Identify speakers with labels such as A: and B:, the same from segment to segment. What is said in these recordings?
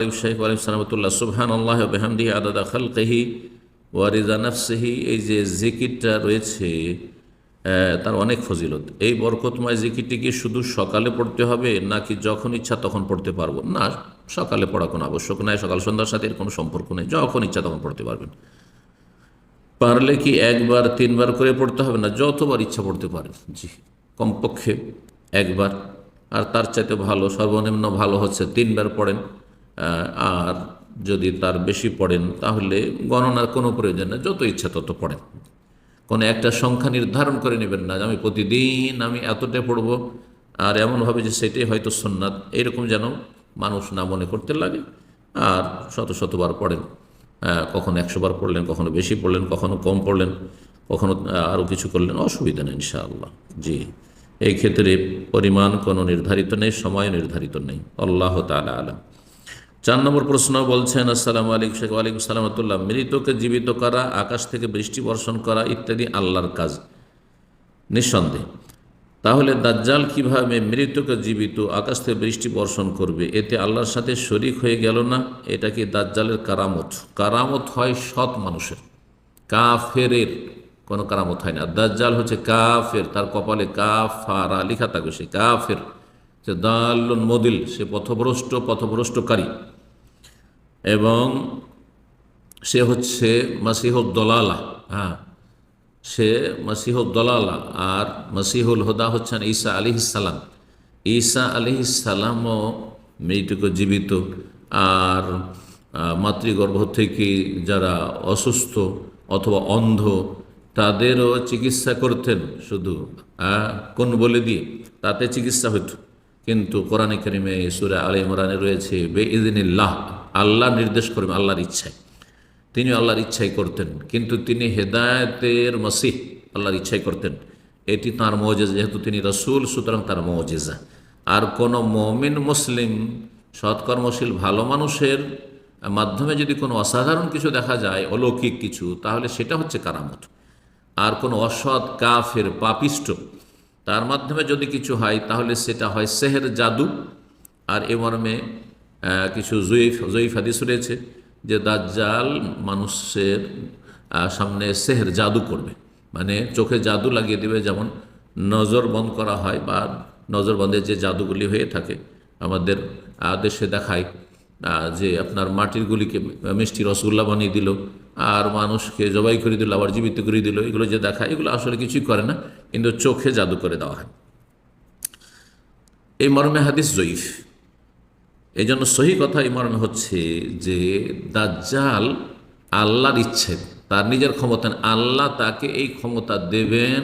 A: শাহ আলিম সালামতুল্লাহ সুবহান আল্লাহ বেহামদি আদাদা খালকেহি ওয়ারিজা নফসেহি। এই যে জিকিরটা রয়েছে তার অনেক ফজিলত। এই বরকতময় জিকিরটি কি শুধু সকালে পড়তে হবে, নাকি যখন ইচ্ছা তখন পড়তে পারব? না, সকালে পড়া কোনো আবশ্যক নাই, সকাল সন্ধ্যার সাথে কোনো সম্পর্ক নেই, যখন ইচ্ছা তখন পড়তে পারবেন। পারলে কি একবার, তিনবার করে পড়তে হবে? না, যতবার ইচ্ছা পড়তে পারেন। জি, কমপক্ষে একবার। আর তার চাইতে ভালো, সর্বনিম্ন ভালো হচ্ছে তিনবার পড়েন। আর যদি তার বেশি পড়েন, তাহলে গণনার কোনো প্রয়োজন না যত ইচ্ছা তত পড়েন। কোনো একটা সংখ্যা নির্ধারণ করে নেবেন না আমি প্রতিদিন আমি এতটা পড়ব, আর এমনভাবে যে সেটাই হয়তো সন্ন্যাত এরকম যেন মানুষ না মনে করতে লাগে। আর শত শতবার পড়েন কখনো একশো বার পড়লেন, কখনো বেশি পড়লেন, কখনো কম পড়লেন, কখনো আরও কিছু করলেন, অসুবিধা নেই ইনশাআল্লাহ। জি, এই ক্ষেত্রে পরিমাণ কোনো নির্ধারিত নেই, সময় নির্ধারিত নেই। আল্লাহ তালা আলম। চার নম্বর প্রশ্ন বলছেন, আসসালামু আলাইকুম শেখ, ওয়ালাইকুম সালামতুল্লাহ মৃতকে জীবিত করা, আকাশ থেকে বৃষ্টি বর্ষণ করা ইত্যাদি আল্লাহর কাজ? নিঃসন্দেহ। তাহলে দাজ্জাল কীভাবে মৃতকে জীবিত, আকাশ থেকে বৃষ্টি বর্ষণ করবে? এতে আল্লাহর সাথে শরিক হয়ে গেল না? এটা কি দাজ্জালের কারামত? কারামত হয় সৎ মানুষের। কাফেরের কোনো কারামত হয় না। দাজ্জাল হচ্ছে কাফের, তার কপালে কা কাফারা লেখা থাকবে সে কাফের। সে দাল্লুন মদিল, সে পথভ্রষ্ট, পথভ্রষ্টকারী। এবং সে হচ্ছে মাসিহুদ্দলালা হ্যাঁ। সে মাসিহুদ্দলালা আর মাসিহুল হুদা হচ্ছেন ঈসা আলি ইসালাম ঈসা আলি ইসালামও মৃতকে জীবিত আর মাতৃগর্ভ থেকে যারা অসুস্থ অথবা অন্ধ, তাদেরও চিকিৎসা করতেন শুধু কোন বলে দিয়ে, তাতে চিকিৎসা হতো কিন্তু কোরআনে করিমে সুরা আলী ইমরানে রয়েছে বে ইদিনিল্লাহ আল্লাহ নির্দেশ করবেন আল্লাহর ইচ্ছায়। তিনি আল্লাহর ইচ্ছাই করতেন, কিন্তু তিনি হেদায়তের মসিহ আল্লাহর ইচ্ছাই করতেন। এটি তাঁর মজেজা, যেহেতু তিনি রসুল, সুতরাং তার মজেজা। আর কোনো মমিন মুসলিম, সৎকর্মশীল, ভালো মানুষের মাধ্যমে যদি কোনো অসাধারণ কিছু দেখা যায়, অলৌকিক কিছু, তাহলে সেটা হচ্ছে কারামত। আর কোনো অসৎ কাফের, পাপিষ্ট, তার মাধ্যমে যদি কিছু হয়, তাহলে সেটা হয় সেহের জাদু। আর এ মর্মে কিছু জয়ীফ জয়ীফ হাদিস রয়েছে যে দাজ্জাল মানুষের সামনে সেহের জাদু করবে। মানে চোখে জাদু লাগিয়ে দেবে, যেমন নজর বন্ধ করা হয় বা নজর বন্ধের যে জাদুগুলি হয়ে থাকে। আমাদের দেশে দেখায় যে আপনার মাটির গুলিকে মিষ্টি রসগোল্লা বানিয়ে দিল, আর মানুষকে জবাই করে দিল, আবার জীবিত করে দিল। এগুলো যে দেখায়, এগুলো আসলে কিছুই করে না, কিন্তু চোখে জাদু করে দেওয়া হয়। এই মর্মে হাদিস জয়ীফ। এই জন্য সহি কথা এই মর্মে হচ্ছে যে দাজ্জাল আল্লাহর ইচ্ছে, তার নিজের ক্ষমতা আল্লাহ তাকে এই ক্ষমতা দেবেন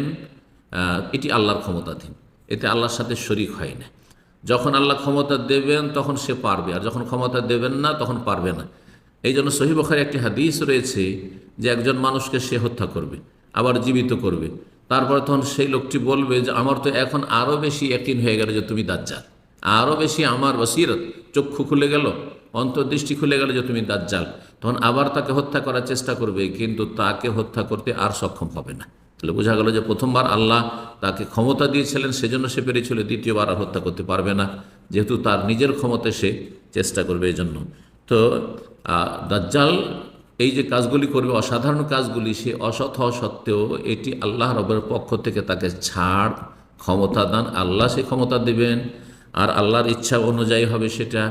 A: এটি আল্লাহর ক্ষমতাধীন। এতে আল্লাহর সাথে শরিক হয় না। যখন আল্লাহ ক্ষমতা দেবেন, তখন সে পারবে। আর যখন ক্ষমতা দেবেন না, তখন পারবে না। এই জন্য সহি বখারে একটি হাদিস রয়েছে যে একজন মানুষকে সে হত্যা করবে, আবার জীবিত করবে। তারপর তখন সেই লোকটি বলবে যে, আমার তো এখন আরও বেশি একদিন হয়ে গেল যে তুমি দাজ্জাল। আরও বেশি আমার বসিরত। চক্ষু খুলে গেল, অন্তর্দৃষ্টি খুলে গেল যে তুমি দাজ্জাল। তখন আবার তাকে হত্যা করার চেষ্টা করবে, কিন্তু তাকে হত্যা করতে আর সক্ষম হবে না। তাহলে বোঝা গেল যে প্রথমবার আল্লাহ তাকে ক্ষমতা দিয়েছিলেন, সেজন্য সে পেরেছিল, দ্বিতীয়বার আর হত্যা করতে পারবে না। যেহেতু তার নিজের ক্ষমতা সে চেষ্টা করবে এই জন্য তো দাজ্জাল এই যে কাজগুলি করবে, অসাধারণ কাজগুলি, সে অসৎ হওয়া সত্ত্বেও এটি আল্লাহ রবের পক্ষ থেকে তাকে ছাড়, ক্ষমতা দান, আল্লাহ সে ক্ষমতা দেবেন। আর আল্লাহর ইচ্ছা অনুযায়ী হবে সেটা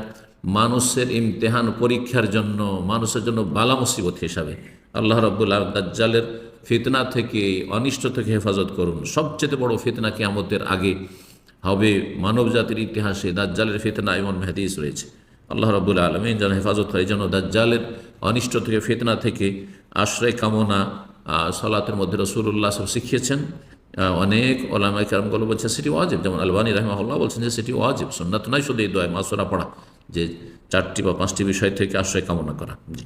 A: মানুষের ইমতেহান পরীক্ষার জন্য, মানুষের জন্য বালা মুসিবত হিসাবে। আল্লাহ রব্বুল্লাহ দাজ্জালের ফিতনা থেকে, অনিষ্ট থেকে হেফাজত করুন। সবচেয়ে বড় ফিতনা কিয়ামতের আগে হবে মানব জাতির ইতিহাসে দাজ্জালের ফিতনা এমন মেহাদিস রয়েছে। আল্লাহ রব্বুল আলমিন যেন হেফাজত হয় যেন দাজ্জালের অনিষ্ট থেকে, ফিতনা থেকে আশ্রয় কামনা সলাতের মধ্যে রসুল্লাহ সব শিখিয়েছেন। অনেক ওলামাই কারমগুলো বলছে, সেটি ওয়াজিব। যেমন আলবানী রহমাউল্লাহ বলছেন যে সেটি ওয়াজিব সন্ন্যাত নাই শুধু এই দোয় মাসোরা পড়া, যে চারটি বা পাঁচটি বিষয় থেকে আশ্রয় কামনা করা। জি।